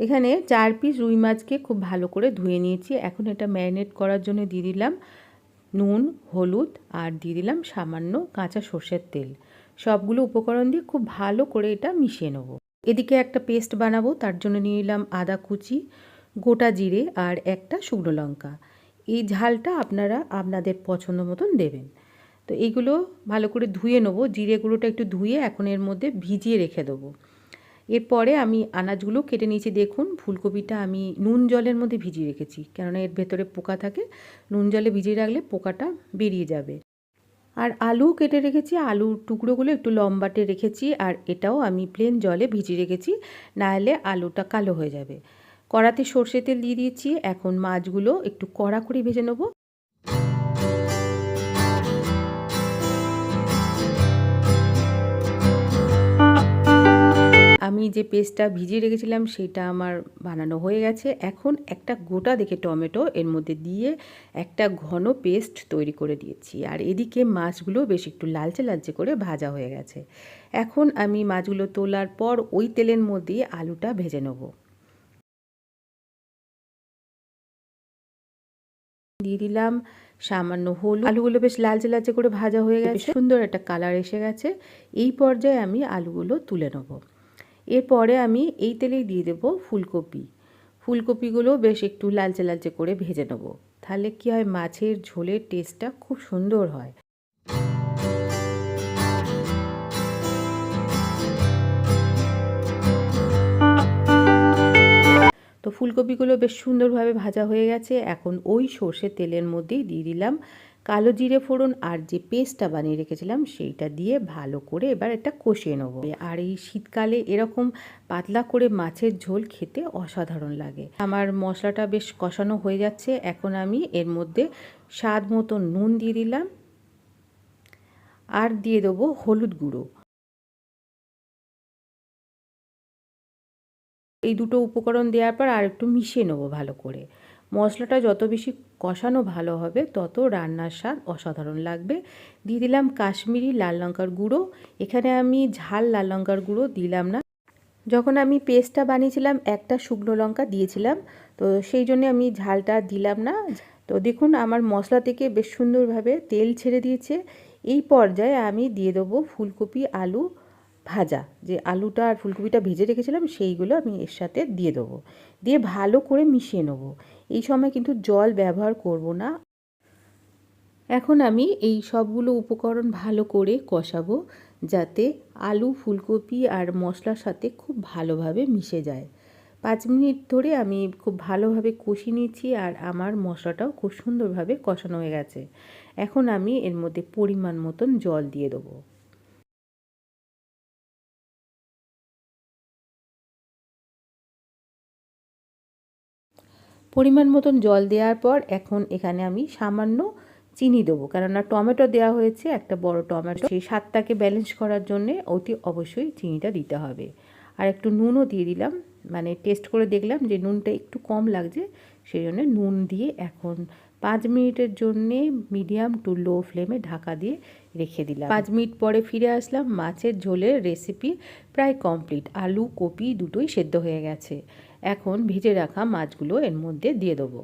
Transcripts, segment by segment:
এখানে চার পিস রুই মাছকে খুব ভালো করে ধুয়ে নিয়েছি। এখন এটা ম্যারিনেট করার জন্য দিয়ে দিলাম নুন, হলুদ আর দিয়ে দিলাম সামান্য কাঁচা সর্ষের তেল। সবগুলো উপকরণ দিয়ে খুব ভালো করে এটা মিশিয়ে নেব। এদিকে একটা পেস্ট বানাবো, তার জন্য নিয়ে নিলাম আদা কুচি, গোটা জিরে আর একটা শুকনো লঙ্কা। এই ঝালটা আপনারা আপনাদের পছন্দ মতন দেবেন। তো এইগুলো ভালো করে ধুয়ে নেব। জিরে গুঁড়োটা একটু ধুয়ে এখন এর মধ্যে ভিজিয়ে রেখে দেবো। এরপরে আমি আনাজগুলো কেটে নিয়েছি। দেখুন, ফুলকপিটা আমি নুন জলের মধ্যে ভিজিয়ে রেখেছি, কেননা এর ভেতরে পোকা থাকে। নুন জলে ভিজিয়ে রাখলে পোকাটা বেরিয়ে যাবে। আর আলু কেটে রেখেছি। আলুর টুকরোগুলো একটু লম্বাটে রেখেছি আর এটাও আমি প্লেন জলে ভিজিয়ে রেখেছি নাহলে আলুটা কালো হয়ে যাবে। কড়াতে সর্ষে তেল দিয়ে দিয়েছি। এখন মাছগুলো একটু কড়া করে ভেজে নেব। আমি যে পেস্টটা ভিজিয়ে রেখেছিলাম সেটা আমার বানানো হয়ে গেছে। এখন একটা গোটা দেখে টমেটো এর মধ্যে দিয়ে একটা ঘন পেস্ট তৈরি করে দিয়েছি। আর এদিকে মাছগুলো বেশ একটু লালচে লালচে করে ভাজা হয়ে গেছে। এখন আমি মাছগুলো তোলার পর ওই তেলের মধ্যে আলুটা ভেজে নেব। দিয়ে দিলাম সামান্য হলুদ। আলুগুলো বেশ লালচে লালচে করে ভাজা হয়ে গেছে। সুন্দর একটা কালার এসে গেছে। এই পর্যায়ে আমি আলুগুলো তুলে নেব। এরপরে আমি এই তেলেই দিয়ে দেবো ফুলকপি। ফুলকপিগুলো বেশ একটু লালচে লালচে করে ভেজে নেব। তাহলে কী হয়, মাছের ঝোলের টেস্টটা খুব সুন্দর হয়। তো ফুলকপিগুলো বেশ সুন্দরভাবে ভাজা হয়ে গেছে। এখন ওই সর্ষের তেলের মধ্যেই দিয়ে দিলাম কালো জিরে ফোড়ন আর যে পেস্টটা বানিয়ে রেখেছিলাম সেইটা দিয়ে ভালো করে এবার এটা কষিয়ে নেব। আর এই শীতকালে এরকম পাতলা করে মাছের ঝোল খেতে অসাধারণ লাগে। আমার মশলাটা বেশ কষানো হয়ে যাচ্ছে। এখন আমি এর মধ্যে স্বাদ মতো নুন দিয়ে দিলাম আর দিয়ে দেবো হলুদ গুঁড়ো। এই দুটো উপকরণ দেওয়ার পর আর একটু মিশিয়ে নেব ভালো করে। মশলাটা যত বেশি কষানো ভালো হবে, তত রান্নার স্বাদ অসাধারণ লাগবে। দিয়ে দিলাম কাশ্মীরি লাল লঙ্কার গুঁড়ো। এখানে আমি ঝাল লাল লঙ্কার গুঁড়ো দিলাম না। যখন আমি পেস্টটা বানিয়েছিলাম, একটা শুকনো লঙ্কা দিয়েছিলাম, তো সেই জন্য আমি ঝালটা দিলাম না। তো দেখুন, আমার মশলা থেকে বেশ সুন্দরভাবে তেল ছেড়ে দিয়েছে। এই পর্যায়ে আমি দিয়ে দেবো ফুলকপি আলু ভাজা। যে আলুটা আর ফুলকপিটা ভেজে রেখেছিলাম, সেইগুলো আমি এর সাথে দিয়ে দেবো। দিয়ে ভালো করে মিশিয়ে নেব। এই সময় কিন্তু জল ব্যবহার করব না। এখন আমি এই সবগুলো উপকরণ ভালো করে কষাবো যাতে আলু, ফুলকপি আর মশলার সাথে খুব ভালোভাবে মিশে যায়। পাঁচ মিনিট ধরে আমি খুব ভালোভাবে কষিয়ে নিয়েছি আর আমার মশলাটাও খুব সুন্দরভাবে কষানো হয়ে গেছে। এখন আমি এর মধ্যে পরিমাণ মতন জল দিয়ে দেবো। পরিমাণ মতন জল দেওয়ার পর এখন এখানে আমি সামান্য চিনি দেবো। কেননা টমেটো দেওয়া হয়েছে, একটা বড় টমেটো। সেই স্বাদটাকে ব্যালেন্স করার জন্যে অতি অবশ্যই চিনিটা দিতে হবে। আর একটু নুনও দিয়ে দিলাম। মানে টেস্ট করে দেখলাম যে নুনটা একটু কম লাগছে সেই জন্য নুন দিয়ে এখন পাঁচ মিনিটের জন্যে মিডিয়াম টু লো ফ্লেমে ঢাকা দিয়ে রেখে দিলাম। পাঁচ মিনিট পরে ফিরে আসলাম মাছের ঝোলের রেসিপি প্রায় কমপ্লিট আলু, কপি দুটোই সেদ্ধ হয়ে গেছে। এখন ভেজে রাখা মাছগুলো এর মধ্যে দিয়ে দেবো।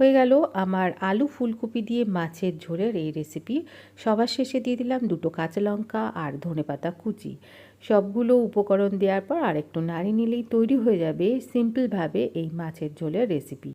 হয়ে গেল আমার আলু ফুলকপি দিয়ে মাছের ঝোলের এই রেসিপি সবার শেষে দিয়ে দিলাম দুটো কাঁচা লঙ্কা আর ধনেপাতা কুচি। সবগুলো উপকরণ দেওয়ার পর আর একটু নাড়ি নিলেই তৈরি হয়ে যাবে সিম্পলভাবে এই মাছের ঝোলের রেসিপি